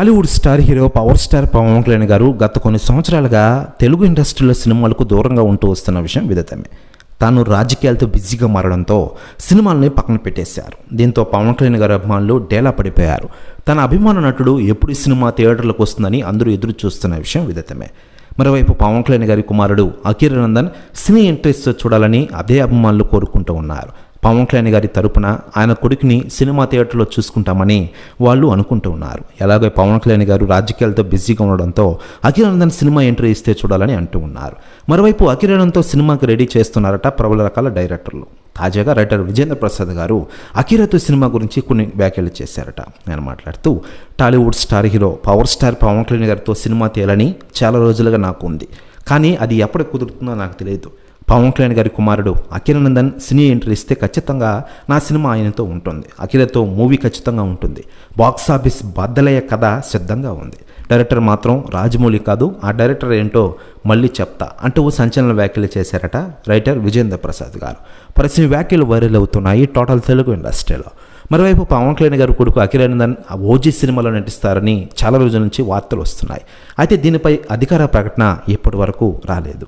Tollywood star hero power star Pawan Kalyan garu గత కొన్ని సంవత్సరాలుగా తెలుగు ఇండస్ట్రీలో సినిమాలకు దూరంగా ఉంటూ వస్తున్న విషయం విదితమే. తాను రాజకీయాలతో బిజీగా మారడంతో సినిమాలని పక్కన పెట్టేశారు. దీంతో పవన్ కళ్యాణ్ గారి అభిమానులు డేలా పడిపోయారు. తన అభిమాన నటుడు ఎప్పుడు ఈ సినిమా థియేటర్లకు వస్తుందని అందరూ ఎదురు చూస్తున్న విషయం విదితమే. మరోవైపు పవన్ కళ్యాణ్ గారి కుమారుడు అఖిరానందన్ సినీ ఇంట్రెస్ట్ చూడాలని అదే అభిమానులు కోరుకుంటూ ఉన్నారు. పవన్ కళ్యాణ్ గారి తరపున ఆయన కొడుకుని సినిమా థియేటర్లో చూసుకుంటామని వాళ్ళు అనుకుంటూ ఉన్నారు. ఎలాగో పవన్ కళ్యాణ్ గారు రాజకీయాలతో బిజీగా ఉండడంతో అఖిలానందన్ సినిమా ఎంట్రీ ఇస్తే చూడాలని అంటూ ఉన్నారు. మరోవైపు అఖిలానందంతో సినిమాకి రెడీ చేస్తున్నారట ప్రబల రకాల డైరెక్టర్లు. తాజాగా రైటర్ విజేంద్ర ప్రసాద్ గారు అఖిరాతో సినిమా గురించి కొన్ని వ్యాఖ్యలు చేశారట. ఆయన మాట్లాడుతూ Tollywood star hero power star Pawan Kalyan గారితో సినిమా తీయాలని చాలా రోజులుగా నాకు ఉంది. కానీ అది ఎప్పుడు కుదురుతుందో నాకు తెలియదు. పవన్ కళ్యాణ్ గారి కుమారుడు అఖిలనందన్ సినీ ఎంట్రీ ఇస్తే ఖచ్చితంగా నా సినిమా ఆయనతో ఉంటుంది. అఖిలతో మూవీ ఖచ్చితంగా ఉంటుంది. బాక్స్ ఆఫీస్ బద్దలయ్యే కథ సిద్ధంగా ఉంది. డైరెక్టర్ మాత్రం రాజమౌళి కాదు ఆ డైరెక్టర్ ఏంటో మళ్ళీ చెప్తా అంటూ సంచలన వ్యాఖ్యలు చేశారట రైటర్ విజేంద్ర ప్రసాద్ గారు. పరిస్థితి వ్యాఖ్యలు వైరల్ అవుతున్నాయి టోటల్ తెలుగు ఇండస్ట్రీలో. మరోవైపు పవన్ కళ్యాణ్ గారి కొడుకు అఖిలానందన్ ఓజీ సినిమాలో నటిస్తారని చాలా రోజుల నుంచి వార్తలు వస్తున్నాయి. అయితే దీనిపై అధికార ప్రకటన ఇప్పటి వరకు రాలేదు.